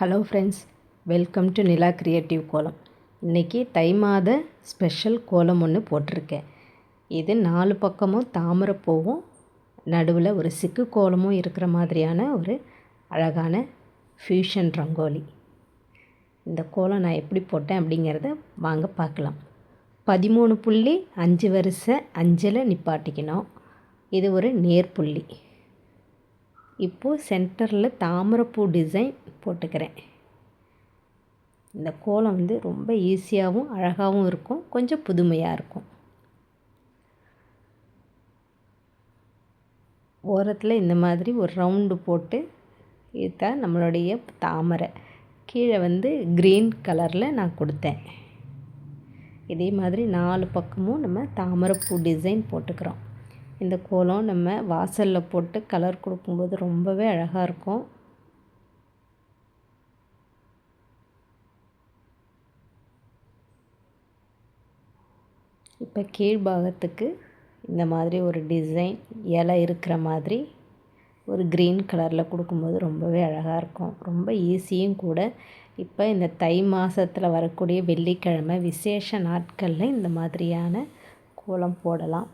Hello friends welcome to Nila creative kolam இன்றைக்கி தை மாத special கோலம் ஒன்று போட்டிருக்கேன். இது நாலு பக்கமும் தாமரைப்பூவும் நடுவில் ஒரு சிக்கு கோலமும் இருக்கிற மாதிரியான ஒரு அழகான ஃபியூஷன் ரங்கோலி. இந்த கோலம் நான் எப்படி போட்டேன் அப்படிங்கிறத வாங்க பார்க்கலாம். பதிமூணு புள்ளி அஞ்சு வரிசை அஞ்சில் நிப்பாட்டிக்கணும். இது ஒரு நேர்புள்ளி. இப்போது சென்டரில் தாமரைப்பூ டிசைன் போட்டுக்கிறேன். இந்த கோலம் வந்து ரொம்ப ஈஸியாகவும் அழகாகவும் இருக்கும் கொஞ்சம் புதுமையாக இருக்கும். ஓரத்தில் இந்த மாதிரி ஒரு ரவுண்டு போட்டு இதுதான் நம்மளுடைய தாமரை. கீழே வந்து க்ரீன் கலரில் நான் கொடுத்தேன். இதே மாதிரி நாலு பக்கமும் நம்ம தாமரைப்பூ டிசைன் போட்டுக்கிறோம். இந்த கோலம் நம்ம வாசலில் போட்டு கலர் கொடுக்கும்போது ரொம்பவே அழகாக இருக்கும். இப்போ கீழ்பாகத்துக்கு இந்த மாதிரி ஒரு டிசைன் இலை இருக்கிற மாதிரி ஒரு க்ரீன் கலரில் கொடுக்கும்போது ரொம்பவே அழகாக இருக்கும். ரொம்ப ஈஸியும் கூட. இப்போ இந்த தை மாதத்தில் வரக்கூடிய வெள்ளிக்கிழமை விசேஷ நாட்களில் இந்த மாதிரியான கோலம் போடலாம்.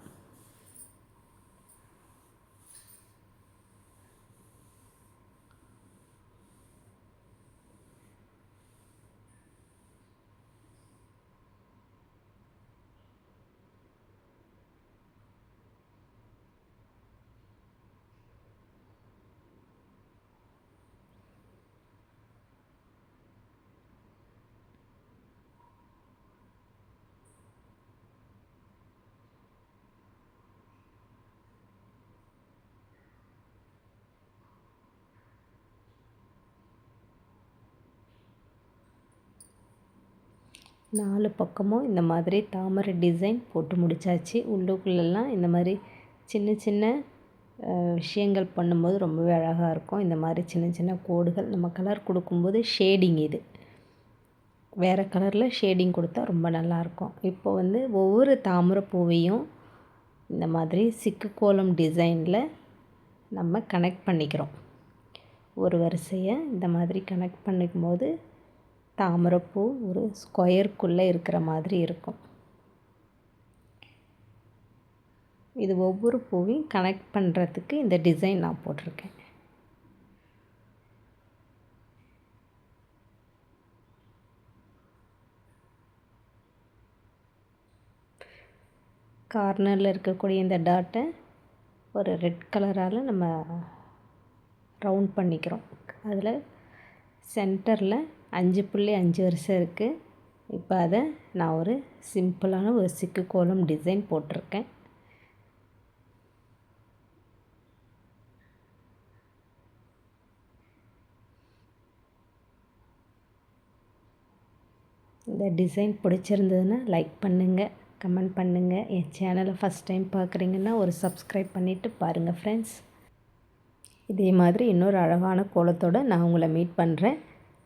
நாலு பக்கமும் இந்த மாதிரி தாமரை டிசைன் போட்டு முடித்தாச்சு உள்ளுக்குள்ளெல்லாம் இந்த மாதிரி சின்ன சின்ன விஷயங்கள் பண்ணும்போது ரொம்பவே அழகாக இருக்கும். இந்த மாதிரி சின்ன சின்ன கோடுகள் நம்ம கலர் கொடுக்கும்போது ஷேடிங் இது. வேறு கலரில் ஷேடிங் கொடுத்தா ரொம்ப நல்லாயிருக்கும் இப்போ வந்து ஒவ்வொரு தாமரை பூவையும் இந்த மாதிரி சிக்கு கோலம் டிசைனில் நம்ம கனெக்ட் பண்ணிக்கிறோம். ஒரு வரிசையை இந்த மாதிரி கனெக்ட் பண்ணிக்கும்போது தாமரைப்பூ ஒரு ஸ்கொயருக்குள்ளே இருக்கிற மாதிரி இருக்கும். இது ஒவ்வொரு பூவையும் கனெக்ட் பண்ணுறதுக்கு இந்த டிசைன் நான் போட்டிருக்கேன். கார்னரில் இருக்கக்கூடிய இந்த டாட்டை ஒரு ரெட் கலரால் நம்ம ரவுண்ட் பண்ணிக்கிறோம். அதில் சென்டரில் அஞ்சு புள்ளி அஞ்சு வருஷம் இருக்குது இப்போ அதை நான் ஒரு சிம்பிளான ஒரு சிக்கு கோலம் டிசைன் போட்டிருக்கேன். இந்த டிசைன் பிடிச்சிருந்ததுன்னா லைக் பண்ணுங்கள் கமெண்ட் பண்ணுங்கள் என் சேனலை ஃபஸ்ட் டைம் பார்க்குறீங்கன்னா ஒரு சப்ஸ்கிரைப் பண்ணிவிட்டு பாருங்கள் ஃப்ரெண்ட்ஸ் இதே மாதிரி இன்னொரு அழகான கோலத்தோடு நான் உங்களை மீட் பண்ணுறேன்